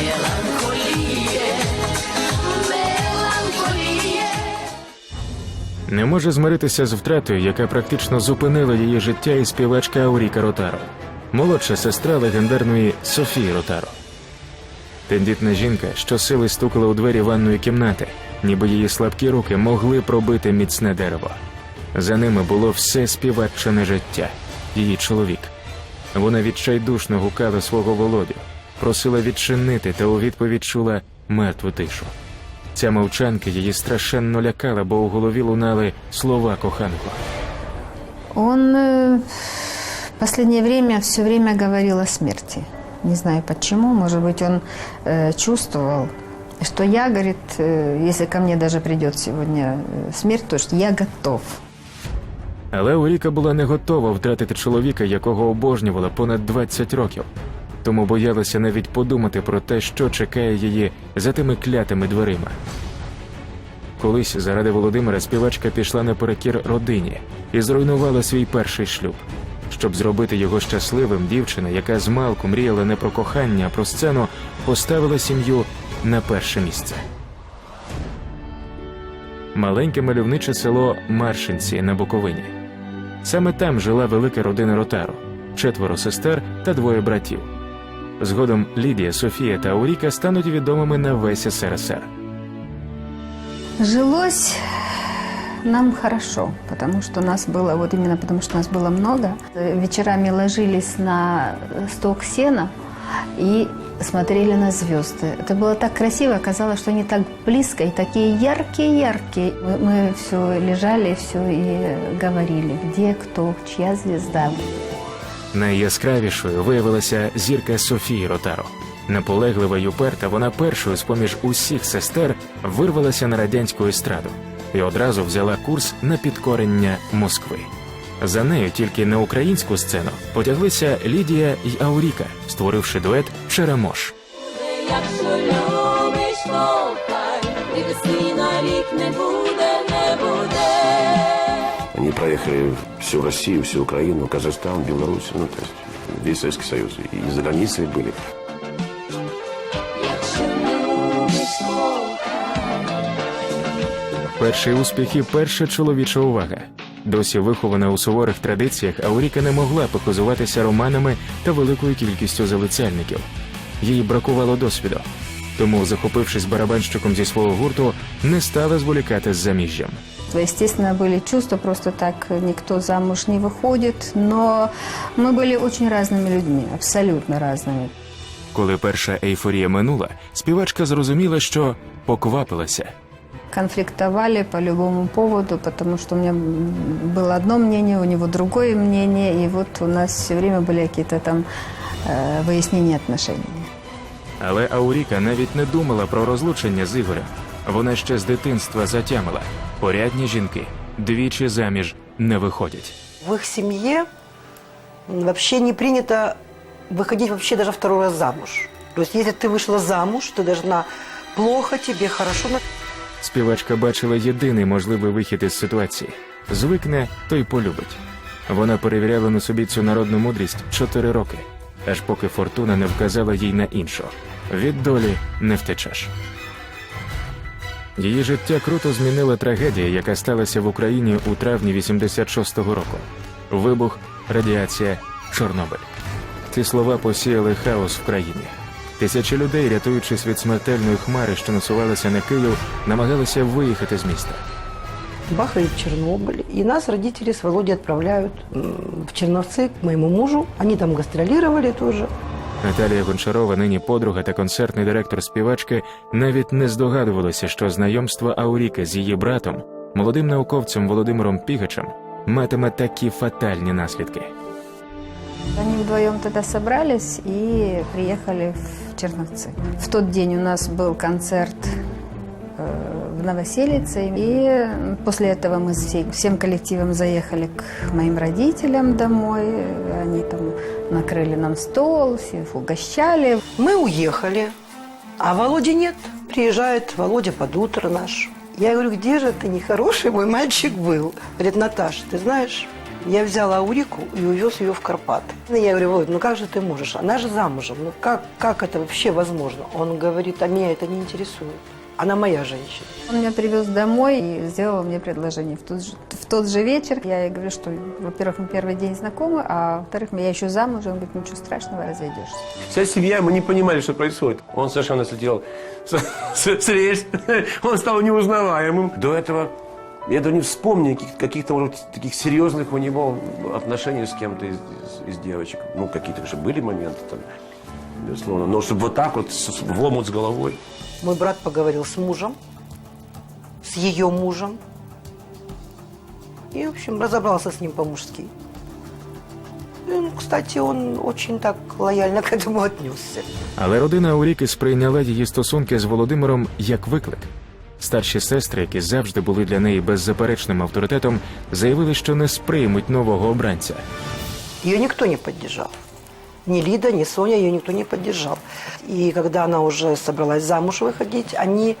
melancolie, melancolie. Не може змиритися з втратою, яка практично зупинила її життя і співачка Ауріка Ротаро, молодша сестра легендарної Софії Ротаро. Тендітна жінка щосили стукала у двері ванної кімнати, ніби її слабкі руки могли пробити міцне дерево. За ними було все співаччине життя, її чоловік. Вона відчайдушно гукала свого володю, просила відчинити та у відповідь чула мертву тишу. Ця мовчанка її страшенно лякала, бо у голові лунали слова коханку. Он э, в последнее время все время говорил о смерти. Не знаю почему, может быть, он э, чувствовал, что я, говорит, э, если ко мне даже придет сегодня э, смерть, то что я готов. Але Уріка була не готова втратити чоловіка, якого обожнювала понад 20 років, тому боялася навіть подумати про те, що чекає її за тими клятими дверима. Колись заради Володимира співачка пішла наперекір родині і зруйнувала свій перший шлюб. Щоб зробити його щасливим, дівчина, яка змалку мріяла не про кохання, а про сцену, поставила сім'ю на перше місце. Маленьке мальовниче село Маршинці на Буковині. Саме там жила велика родина Ротаро, четверо сестер та двоє братів. Згодом Лідія, Софія та Ауріка стануть відомими на весь СРСР. Жилось нам хорошо, потому что нас было, вот именно потому что нас было много. Э, Вечерами ложились на сток сена и смотрели на звезды. Это было так красиво, казалось, что они так близко и такие яркие-яркие. Мы, мы все лежали, все и говорили, где кто, чья звезда. Найяскравішою виявилася зірка Софії Ротаро. Наполеглива й уперта, вона першою з поміж усіх сестер вирвалася на радянську естраду і одразу взяла курс на підкорення Москви. За нею тільки на українську сцену потяглися Лідія й Ауріка, створивши дует Черемош. Якщо любиш, кохай, дивись навік не буде, не буде. Они проехали всю Россию, всю Украину, Казахстан, Беларусь, ну, то есть весь Советский Союз. И за границей были. Якщо любиш, кохай. Перший успіх і перша чоловіча увага Досі вихована у суворих традиціях, Ауріка не могла похизуватися романами та великою кількістю залицяльників. Їй бракувало досвіду. Тому, захопившись барабанщиком зі свого гурту, не стала зволікати з заміжжям. Естественно, были чувства, просто так никто замуж не выходит, но мы были очень разными людьми, абсолютно разными. Коли перша ейфорія минула, співачка зрозуміла, що поквапилася. конфликтовали по любому поводу, потому что у меня м, было одно мнение, у него другое мнение, и вот у нас все время были какие-то там э, выяснения отношений. Але Ауріка навіть не думала про розлучення з Ігорем. Вона ще з дитинства затямила. Порядні жінки двічі заміж не виходять. В их семье м, вообще не принято выходить вообще даже второй раз замуж. То есть если ты вышла замуж, ты должна плохо тебе, хорошо. на- Співачка бачила єдиний можливий вихід із ситуації: звикне, то й полюбить. Вона перевіряла на собі цю народну мудрість чотири роки, аж поки фортуна не вказала їй на іншу. Від долі не втечеш. Її життя круто змінила трагедія, яка сталася в Україні у травні 86-го року. Вибух, радіація, Чорнобиль. Ці слова посіяли хаос в країні. Тисячі людей, рятуючись від смертельної хмари, що насувалися на Київ, намагалися виїхати з міста. Бахает Чернобыль. И нас родители с Володей отправляют в Черновцы к моему мужу. Они там гастролировали тоже. Наталія Гончарова, нині подруга та концертний директор співачки, навіть не здогадувалася, що знайомство Ауріки з її братом, молодим науковцем Володимиром Пігачем, матиме такі фатальні наслідки. Они вдвоем тогда собрались и приехали в Черновцы. В тот день у нас был концерт э, в Новоселице. И после этого мы всей- всем коллективом заехали к моим родителям домой. Они там накрыли нам стол, всех угощали. Мы уехали, а Володи нет. Приезжает Володя под утро наш. Я говорю, где же ты, нехороший мой мальчик был? Говорит, Наташа, ты знаешь, Я взял Аурику и увез ее в Карпаты. И Я говорю, Володь, ну как же ты можешь? Она же замужем. Ну как, как это вообще возможно? Он говорит, а меня это не интересует. Она моя женщина. Он меня привез домой и сделал мне предложение в тот же, в тот же вечер. Я ей говорю, что, во-первых, мы первый день знакомы, а во-вторых, я еще замужем. Он говорит, ничего страшного, разойдешься. Вся семья, мы не понимали, что происходит. Он совершенно слетел с, с- с рельс. Он стал неузнаваемым. До этого я даже не вспомню каких- каких-то вот таких серьезных у него отношений с кем-то из, из- из девочек. Ну, какие-то же были моменты там, безусловно. Но чтобы вот так вот с- с- в омут с головой. Мой брат поговорил с мужем, с ее мужем. И, в общем, разобрался с ним по-мужски. И, ну, кстати, он очень так лояльно к этому отнесся. Але родина Ауріки сприйняла її стосунки з Володимиром як виклик. Старші сестри, які завжди були для неї беззаперечним авторитетом, заявили, що не сприймуть нового обранця. Ее никто не поддержал. Ни Лида, ни Соня ее никто не поддержал. И когда она уже собралась замуж выходить, они,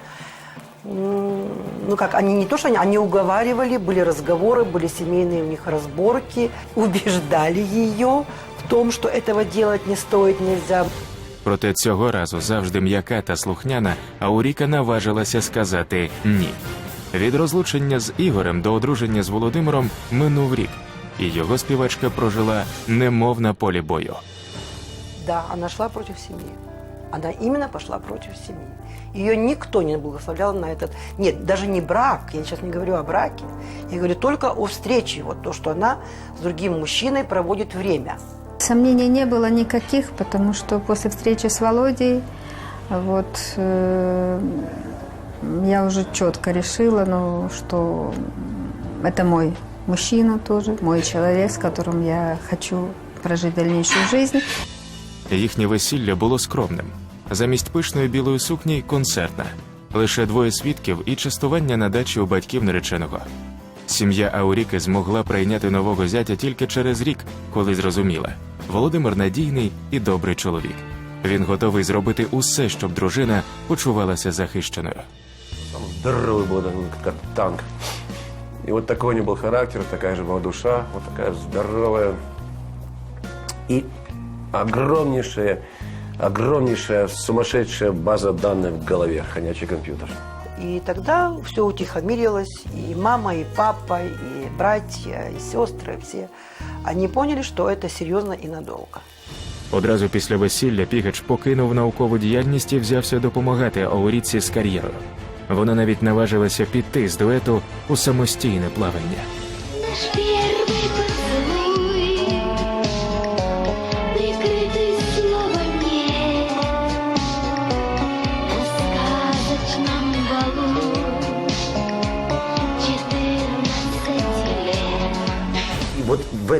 м, ну как, они не то, что они, они уговаривали, были разговоры, были семейные у них разборки, убеждали ее в том, что этого делать не стоит, нельзя. Проте цього разу завжди м'яка та слухняна, Ауріка наважилася сказати ні. Від розлучення з Ігорем до одруження з Володимиром минув рік, і його співачка прожила немов на полі бою. Да, она шла против семьи. Она именно пошла против семьи. Ее никто не благословлял на этот... Нет, даже не брак, я сейчас не говорю о браке. Я говорю только о встрече, вот то, что она с другим мужчиной проводит время. Сомнений не было никаких, потому что после встречи с Володей вот, э, я уже четко решила, ну, что это мой мужчина тоже, мой человек, с которым я хочу прожить дальнейшую жизнь. Їхнє весілля було скромним. Замість пишної білої сукні концертна. Лише двоє свідків і частування на дачі у батьків нареченого. Сім'я Ауріки змогла прийняти нового зятя тільки через рік, коли зрозуміла. Володимир надійний і добрий чоловік. Він готовий зробити усе, щоб дружина почувалася захищеною. Там здоровый был, да, как танк. И вот такой у него был характер, такая же была душа, вот такая здоровая. И огромнейшая, огромнейшая, сумасшедшая база данных в голове, ходячий компьютер. И тогда все утихомирилось, и мама, и папа, и братья, и сестры, все. Они поняли, что это серьезно и надолго. Одразу після весілля Пігач покинув наукову діяльність і взявся допомагати Ауріці з кар'єрою. Вона навіть наважилася піти з дуету у самостійне плавання.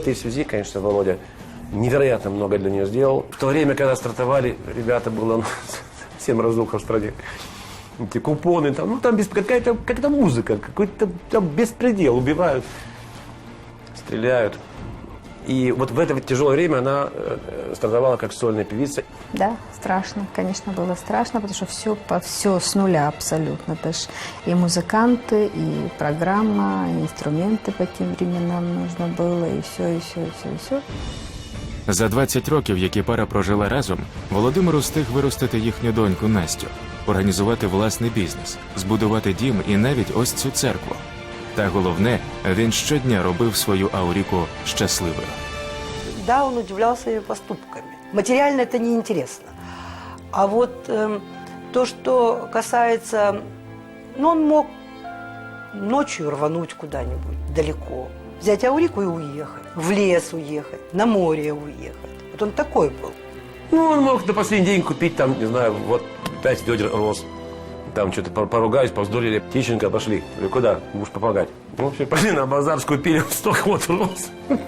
Этой связи, конечно, Володя невероятно много для нее сделал. В то время, когда стартовали, ребята, было ну, семь разуха в стране. Эти купоны, там, ну там без, какая-то какая музыка, какой-то там беспредел, убивают, стреляют. И вот в это вот тяжелое время она э, э, стартовала как сольная певица. Да, страшно, конечно, было страшно, потому что все, все с нуля абсолютно. Это ж и музыканты, и программа, и инструменты по тем временам нужно было, и все, и все, и все, и все. За 20 років, які пара прожила разом, Володимир устиг виростити їхню доньку Настю, організувати власний бізнес, збудувати дім і навіть ось цю церкву. Та головне, він щодня робив свою Ауріку щасливою. Да, он удивлялся ее поступками. Материально это неинтересно. А вот эм, то, что касается... Ну, он мог ночью рвануть куда-нибудь далеко, взять Аурику и уехать, в лес уехать, на море уехать. Вот он такой был. Ну, он мог на последний день купить там, не знаю, вот пять ведер роз. Там что-то пор- поругались, повздорили. Тищенко, пошли. Говорю, куда? Будешь помогать. Ну, вообще, пошли на базар, скупили сто вот роз.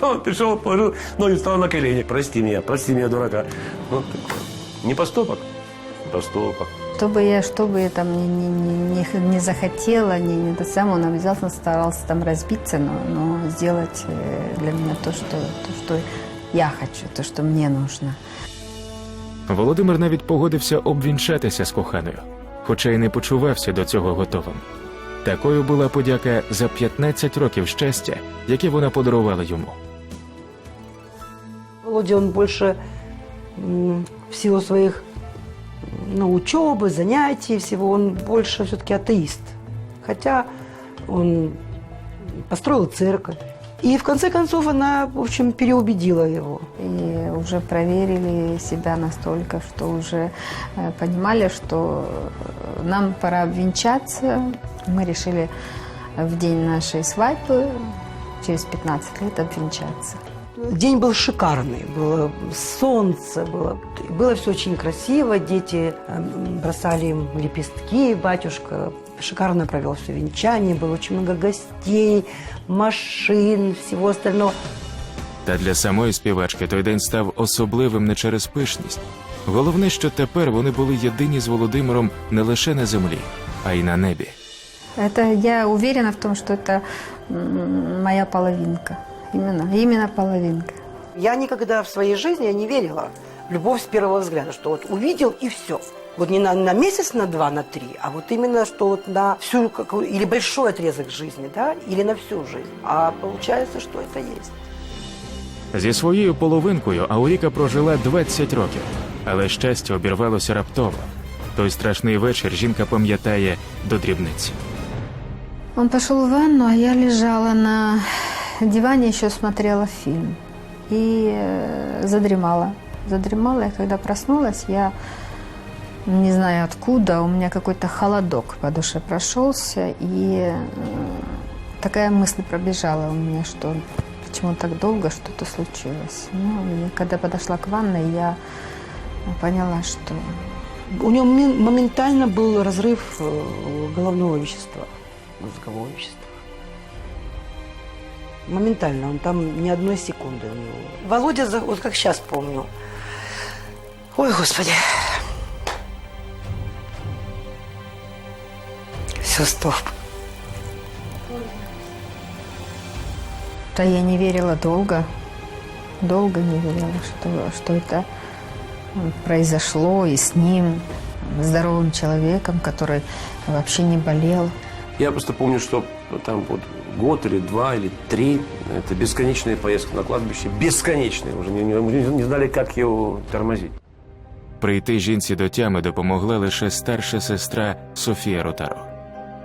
Он пришел, положил, ноги встал на колени. Прости меня, прости меня, дурака. Вот такое. Не поступок, поступок. Что бы я, что бы я там не, не, не, не- не захотела, не, не то самое, он обязательно старался там разбиться, но, но сделать э, для меня то что, то, что я хочу, то, что мне нужно. Володимир навіть погодився обвінчатися з коханою, хоча й не почувався до цього готовим. Такою була подяка за 15 років щастя, яке вона подарувала йому. Володя, он больше м, в силу своих ну, учебы, занятий, всего, он больше все-таки атеист. Хотя он построил церковь. И в конце концов она, в общем, переубедила его. И уже проверили себя настолько, что уже э, понимали, что э, нам пора обвенчаться. Мы решили в день нашей свадьбы через 15 лет обвенчаться. День был шикарный, было солнце, было, было все очень красиво, дети эм, бросали им лепестки, батюшка шикарно провел все венчание, было очень много гостей, машин, всего остального. Та для самої співачки той день став особливим не через пишність. Головне, що тепер вони були єдині з Володимиром не лише на землі, а й на небі. Это я уверена в том, что это м, моя половинка. Именно, именно половинка. Я никогда в своей жизни я не верила в любовь с первого взгляда, что вот увидел и все. Вот не на, на месяц, на два, на три, а вот именно что вот на всю, какую- или большой отрезок жизни, да, или на всю жизнь. А получается, что это есть. Зі своєю половинкою Ауріка прожила 20 років, але щастя обірвалося раптово. Той страшний вечір жінка пам'ятає до дрібниць. Он пошел в ванну, а я лежала на диване, еще смотрела фильм. И э, задремала. Задремала, и когда проснулась, я не знаю откуда, у меня какой-то холодок по душе прошелся, и э, такая мысль пробежала у меня, что почему так долго что-то случилось. Ну, и когда подошла к ванной, я поняла, что У него мен- моментально был разрыв э, головного вещества, мозгового вещества. Моментально, он там ни одной секунды у него. Володя, вот как сейчас помню. Ой, Господи. Все, стоп. Да я не верила долго, долго не верила, что, что это м, произошло и с ним, здоровым человеком, который вообще не болел. Я просто помню, что там вот год или два или три, это бесконечные поездки на кладбище, бесконечные, уже не, не- не знали, как его тормозить. Прийти жінці до тями допомогла лише старша сестра Софія Ротаро.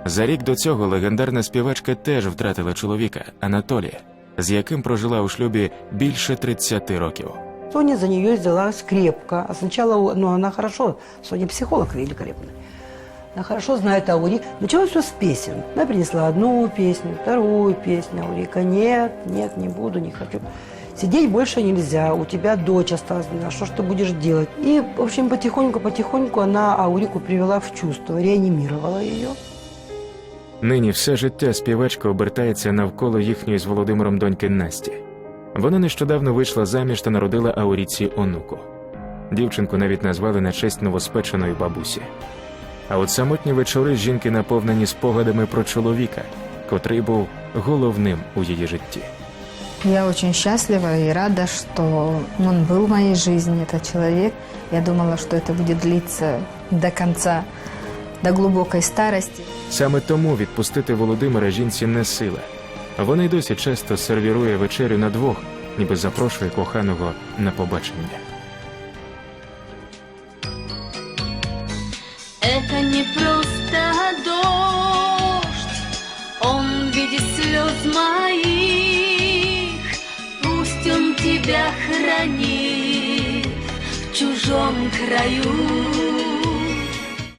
За рік до цього легендарна співачка теж втратила чоловіка Анатолія, з яким прожила у шлюбі більше 30 років. Соня за нее взялась крепко. А ну, она хорошо, Соня психолог великолепный. Она хорошо знает Аури. Началось все с песен. Она принесла одну песню, вторую песню. Аурика, нет, нет, не буду, не хочу. Сидеть больше нельзя, у тебя дочь осталась, а что ж ты будешь делать? И, в общем, потихоньку-потихоньку она Аурику привела в чувство, реанимировала ее. Нині все життя співачка обертається навколо їхньої з Володимиром доньки Насті. Вона нещодавно вийшла заміж та народила Ауріці онуку. Дівчинку навіть назвали на честь новоспеченої бабусі. А от самотні вечори жінки наповнені спогадами про чоловіка, котрий був головним у її житті. Я очень счастлива и рада, что он был в моей жизни, этот человек. Я думала, что это будет длиться до конца, до глубокой старости. Саме тому відпустити Володимира жінці не сила. Вона й досі часто сервірує вечерю на двох, ніби запрошує коханого на побачення. Это не просто дождь, он видит слез моих. Пусть он тебя хранит в чужом краю.